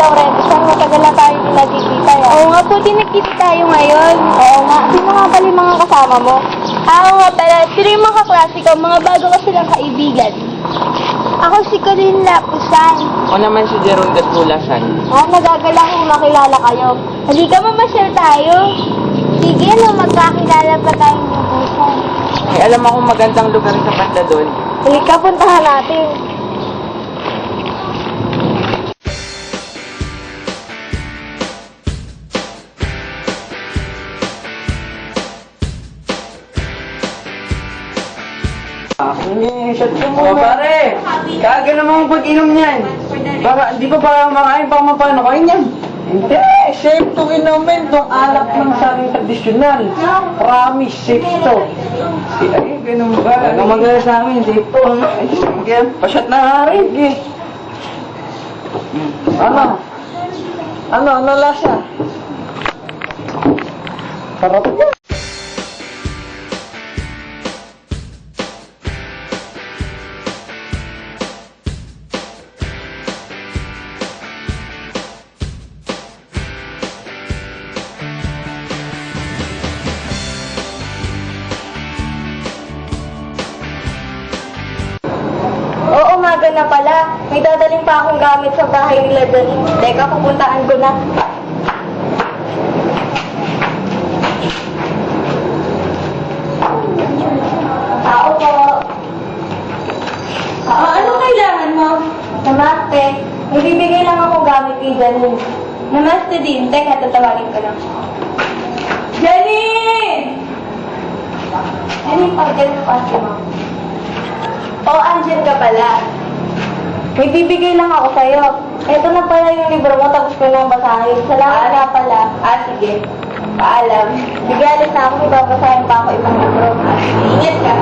Laurenti siya. Matagal na tayo hindi nagkikita yan. Oo nga po, di nagkita tayo ngayon. Oo nga. Sino nga pala yung mga kasama mo? Ako nga pala, sino yung mga kaklase ko? Mga bago ko silang kaibigan. Ako si Corinne Lapusan. Ako naman si Jeron Gatulasan. Ah, nagagala kung makilala kayo. Halika mamasyal tayo. Sige, no, magkakilala pa tayong lubusan. May alam akong magandang lugar sa Patla doon. Halika, puntahan natin. Eh, shot ko mo. pare, kaga naman ang pag-inom niyan. Baka, di ba para makain pa mapano kain yan? Hindi, safe to inumin tong alak ng sa aming tradisyonal. Promise, safe to. Si, ay, ganun ba? Ano magana sa amin, safe to. Ay, sige, pasyat na nga rin. Sige. Ano? Ano, ano lasa? Sarap yan. Umaga na pala. May dadaling pa akong gamit sa bahay nila dyan. Teka, pupuntaan ko na. Tao po. Ah, ano kailangan mo? Namaste. May bibigay lang akong gamit kay Janine. Namaste din. Teka, tatawagin ko lang. Janine! Janine, pag-gan pa si Mom. O, andyan ka pala. May bibigay lang ako sa'yo. Ito na pala yung libro mo, tapos ko nang basahin. Salamat nga pala. Ah, sige. Paalam. Sige, alis na ako. May babasahin pa ako ibang libro. Ah, sige. Ingat ka.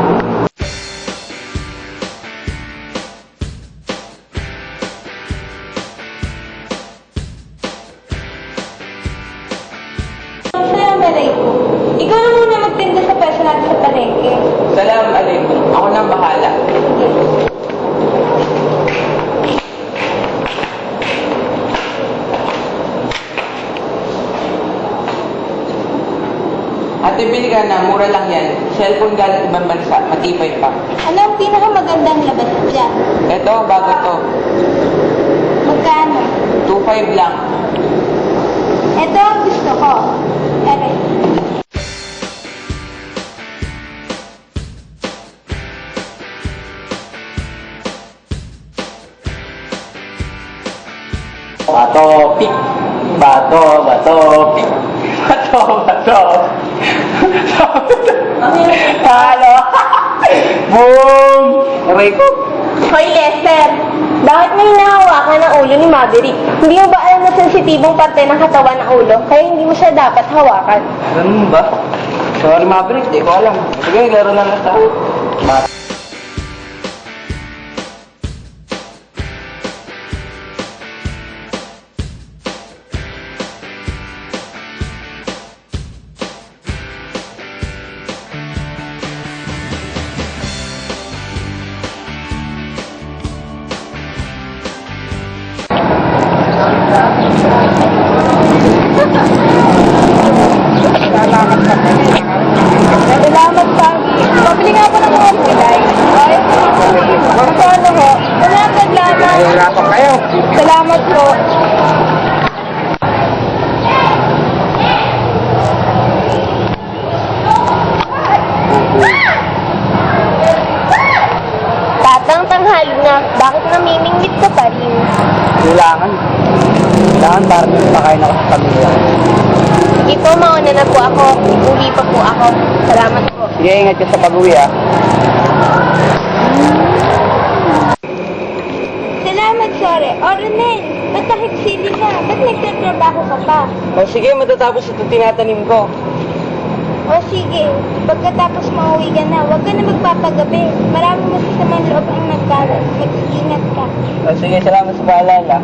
Ate, bili ka na. Mura lang yan. Cellphone galing ibang bansa. Matibay pa. Ano ang pinakamagandang labas dyan? Ito, bago to. Magkano? 2.5 lang. Ito ang gusto ko. Ere. Bato, pik. Bato, bato, pik. Bato, bato. Halo. Boom! Aray ko. Hoy, Lester! Bakit may nahawakan ng ulo ni Maverick? Hindi mo ba alam na sensitibong parte ng katawan ng ulo? Kaya hindi mo siya dapat hawakan. Ganun ba? Sorry, Maverick. Di ko alam. Sige, laro na lang tayo. Tatang tanghali na, bakit namimingwit ka pa rin? Kailangan. Kailangan para pakain ako sa pamilya. Sige po, mauna na po ako. Uwi pa po ako. Salamat po. Sige, ingat ka sa pag-uwi ah. Salamat, Sore. O, Ronel, ba't nakiksili ka? Ba't nagtatrabaho ka pa? O sige, matatapos ito tinatanim ko. O sige, pagkatapos mauwi ka na, huwag ka na magpapagabi. Maraming masasamang loob ang nagkalat. Mag-iingat ka. O sige, salamat sa paalala.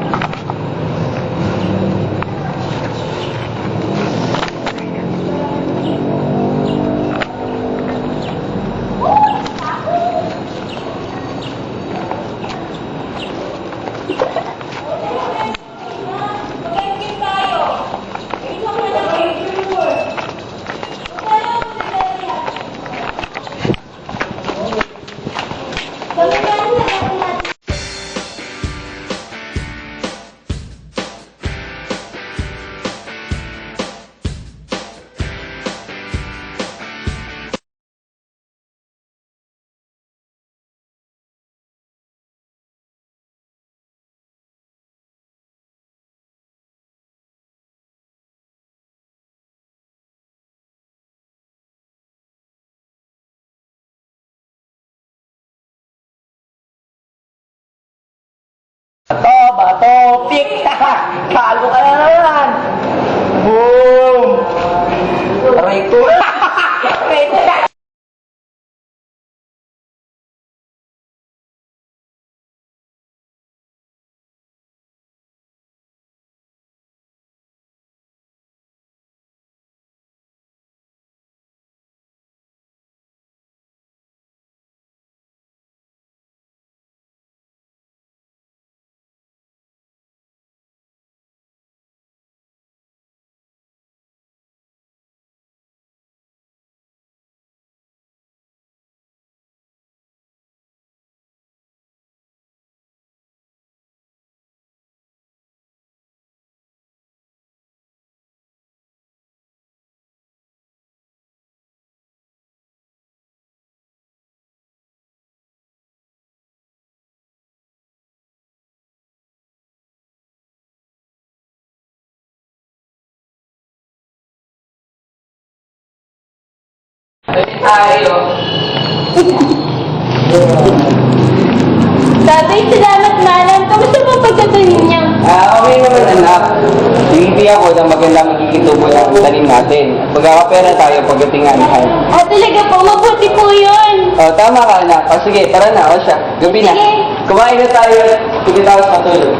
Topic! Talo ka na naman! Boom! Aray ko! Aray ko! Tayo. Tatay, salamat malam. Kamusta po pagtatanim niya? Ah, okay naman anak. Hindi ako na maganda magkikitubo ng tanim natin. Magkakapera tayo pagdating ng anihan. Ah, talaga po, mabuti po yun. Oh, tama ka anak. O sige, tara na. O siya, gabi na. Sige. Kumain na tayo. Sige tayo sa tulog.